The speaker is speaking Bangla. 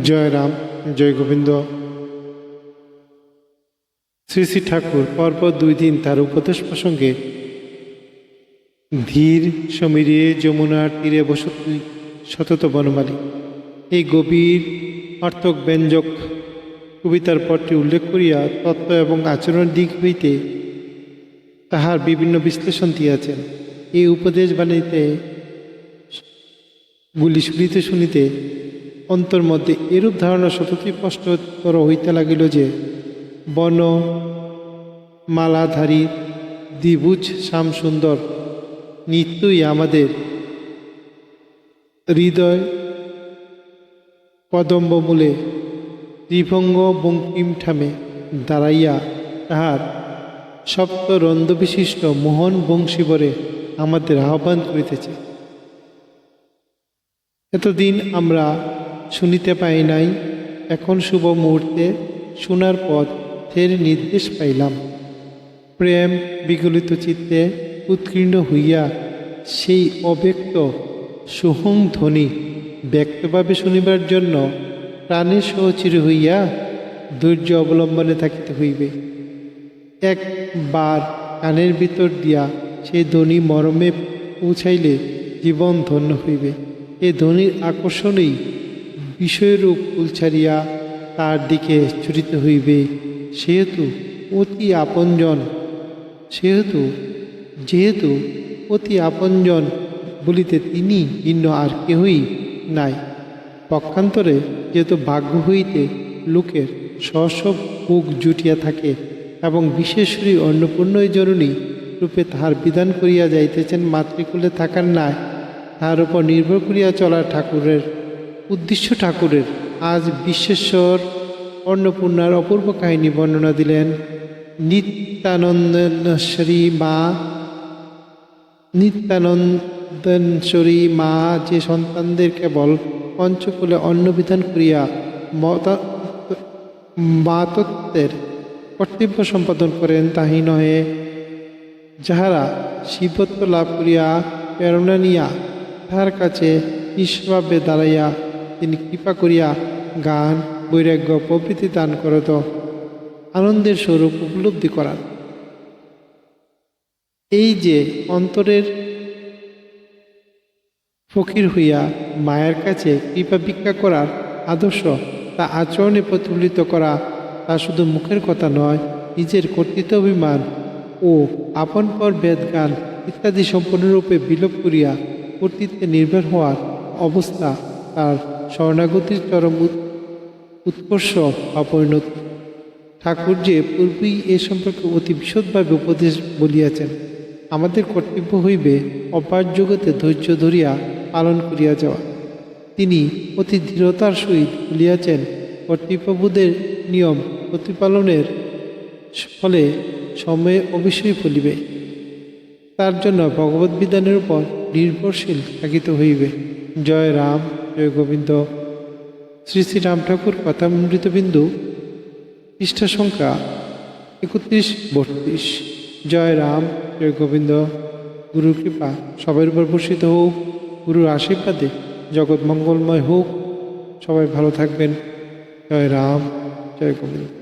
জয় রাম, জয় গোবিন্দ। শ্রী শ্রী ঠাকুর পরপর দুই দিন তার উপদেশ প্রসঙ্গে ধীর সমীরে যমুনার তীরে বসতি সতত বনমালী। এই গভীর অর্থক ব্যঞ্জক কবিতার পরটি উল্লেখ করিয়া তত্ত্ব এবং আচরণ দিক হইতে তাহার বিভিন্ন বিশ্লেষণ দিয়াছেন। এই উপদেশ বাণীতে গুলি শুনিতে শুনিতে অন্তর মধ্যে এরূপ ধারণা সততই স্পষ্টতর হইতে লাগিল যে, বন, মালাধারী, দ্বিভুজ শ্যাম সুন্দর নিত্যই আমাদের হৃদয় কদম্বমূলে ত্রিভঙ্গ বঙ্কিম ঠামে দাঁড়াইয়া তাহার সপ্ত রন্ধ্রবিশিষ্ট মোহন বংশীবরে আমাদের আহ্বান করিতেছে। এতদিন আমরা শুনিতে পাই নাই। এখন শুভ মুহূর্তে শোনার পথের নির্দেশ পাইলাম। প্রেম বিগলিত চিত্তে উৎকীর্ণ হইয়া সেই অব্যক্ত সুহং ধ্বনি ব্যক্তভাবে শুনিবার জন্য প্রাণের সহচির হইয়া ধৈর্য অবলম্বনে থাকিতে হইবে। একবার কানের ভিতর দিয়া সেই ধ্বনি মরমে পৌঁছাইলে জীবন ধন্য হইবে। এ ধ্বনির আকর্ষণেই বিষয়রূপ কুল ছাড়িয়া তার দিকে ছুটিতে হইবে। সেহেতু অতি আপনজন, সেহেতু, যেহেতু অতি আপনজন বলিতে তিনি ভিন্ন আর কেহই নাই। পক্ষান্তরে যেহেতু ভাগ্য হইতে লোকের স্বসব বুক জুটিয়া থাকে এবং বিশেষরী অন্নপূর্ণই জননী রূপে তাহার বিধান করিয়া যাইতেছেন মাতৃকুলে থাকার নাই তাহার উপর নির্ভর করিয়া চলা ঠাকুরের উদ্দেশ্য ঠাকুরের। আজ বিশ্বেশ্বর অন্নপূর্ণার অপূর্ব কাহিনী বর্ণনা দিলেন নিত্যানন্দেশ্বরী মা। নিত্যানন্দশ্বরী মা যে সন্তানদের কেবল পঞ্চকুলে অন্নবিধান করিয়া মতা মাতত্বের কর্তব্য সম্পাদন করেন তাহি নহে। যাহারা শিবত্ব লাভ করিয়া প্রেরণা নিয়া তাহার কাছে নিষ্ভাবে দাঁড়াইয়া তিনি কৃপা করিয়া গান, বৈরাগ্য, প্রভৃতি দান করত। আনন্দের স্বরূপ উপলব্ধি করার এই যে অন্তরের ফকির হইয়া মায়ের কাছে কৃপা ভিক্ষা করার আদর্শ তা আচরণে প্রতিফলিত করা, তা শুধু মুখের কথা নয়, নিজের কর্তৃত্ব অভিমান ও আপন পর বেদগান ইত্যাদি সম্পূর্ণরূপে বিলোপ করিয়া কর্তৃত্বে নির্ভর হওয়ার অবস্থা তার শরণাগতির চরম উৎকর্ষ অপরিণত। ঠাকুর যে পূর্বেই এ সম্পর্কে অতি বিশদভাবে উপদেশ বলিয়াছেন, আমাদের কর্তব্য হইবে অপার জগতে ধৈর্য ধরিয়া পালন করিয়া যাওয়া। তিনি অতি দৃঢ়তার সহিত বলিয়াছেন কর্তৃত্ববোধের নিয়ম প্রতিপালনের ফলে সময়ে অবশ্যই ফলিবে। তার জন্য ভগবত বিধানের উপর নির্ভরশীল থাকিতে হইবে। জয় রাম। জয় গোবিন্দ। শ্রী শ্রী রাম ঠাকুর কথামৃতবিন্দু পৃষ্ঠা সংখ্যা একত্রিশ, বত্রিশ। জয় রাম, জয় গোবিন্দ। গুরু কৃপা সবার উপর বর্ষিত হোক, গুরুর আশীর্বাদে জগৎ মঙ্গলময় হোক। সবাই ভালো থাকবেন। জয় রাম, জয় গোবিন্দ।